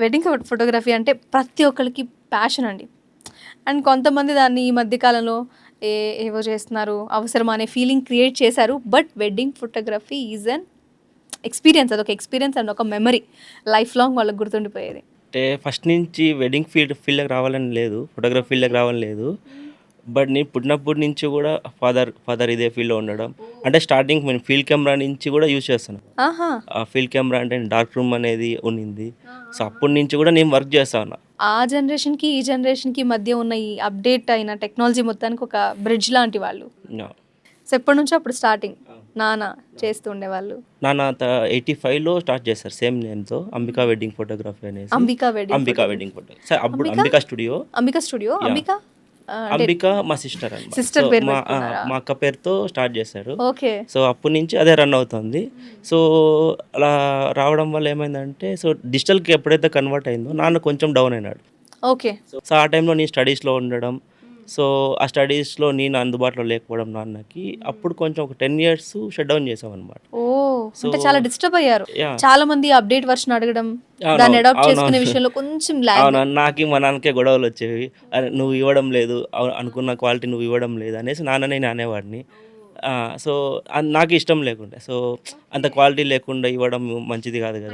Wedding photography అంటే ప్రతి ఒక్కరికి ప్యాషన్ అండి. అండ్ కొంతమంది దాన్ని ఈ మధ్యకాలంలో ఏ ఏవో చేస్తున్నారు అవసరం అనే ఫీలింగ్ క్రియేట్ చేశారు. But wedding photography is an experience అదొక ఎక్స్పీరియన్స్ అండ్ ఒక మెమరీ లైఫ్ లాంగ్ వాళ్ళకి గుర్తుండిపోయేది. అంటే ఫస్ట్ నుంచి వెడ్డింగ్ ఫీల్డ్ ఫీల్డ్కి రావాలని లేదు ఫోటోగ్రఫీ ఫీల్డ్కి రావాలని లేదు. బట్ నేను పుట్టినప్పటి నుంచి కూడా ఫాదర్ ఫాదర్ ఇదే ఫీల్డ్లో ఉండడం. అంటే స్టార్టింగ్ నేను ఫీల్డ్ కెమెరా నుంచి కూడా యూజ్ చేస్తాను. ఆహా. ఆ ఫీల్డ్ కెమెరా అంటే డార్క్ రూమ్ అనేది ఉన్నింది. సో అప్పటి నుంచి కూడా నేను వర్క్ చేస్తాను. ఆ జనరేషన్కి ఈ జనరేషన్కి మధ్య ఉన్న ఈ అప్డేట్ అయిన టెక్నాలజీ మొత్తానికి ఒక బ్రిడ్జ్ లాంటి వాళ్ళు. సో ఎప్పటి నుంచో అప్పుడు స్టార్టింగ్ నాన్న చేస్తూ ఉండేవాళ్ళు. నాన్న ఎయిటీ ఫైవ్లో స్టార్ట్ చేశారు. సేమ్ నేమ్తో. అంబికా వెడ్డింగ్ ఫోటోగ్రఫీ అనేసి. Ambika wedding Ambika wedding photo అప్పుడు Ambika? Studio Ambika studio Ambika? Ambika మా సిస్టర్ పేరు మా? మా అక్క పేరుతో స్టార్ట్ చేశారు. ఓకే. సో అప్పటి నుంచి అదే రన్ అవుతుంది. సో అలా రావడం వల్ల ఏమైందంటే సో డిజిటల్కి ఎప్పుడైతే కన్వర్ట్ అయిందో నాన్న కొంచెం డౌన్ అయినాడు. ఓకే. సో ఆ టైంలో నేను స్టడీస్లో ఉండడం. సో ఆ స్టడీస్లో నేను అందుబాటులో లేకపోవడం నాన్నకి అప్పుడు కొంచెం ఒక టెన్ ఇయర్స్ షట్ డౌన్ చేసాం అనమాట ఓ అంటే చాలా డిస్టర్బ్ అయ్యారు. చాలా మంది అప్డేట్ వర్షన్ అడగడం దాన్ని అడాప్ట్ చేసుకునే. విషయంలో కొంచెం నాకు మా నాన్నకే గొడవలు వచ్చేవి. అరే నువ్వు ఇవ్వడం లేదు. అనుకున్న క్వాలిటీ నువ్వు ఇవ్వడం లేదు అనేసి నాన్న నేను అనేవాడిని. ఆ, సో నాకు ఇష్టం లేకుండే. సో అంత క్వాలిటీ లేకుండా ఇవ్వడం మంచిది కాదు కదా.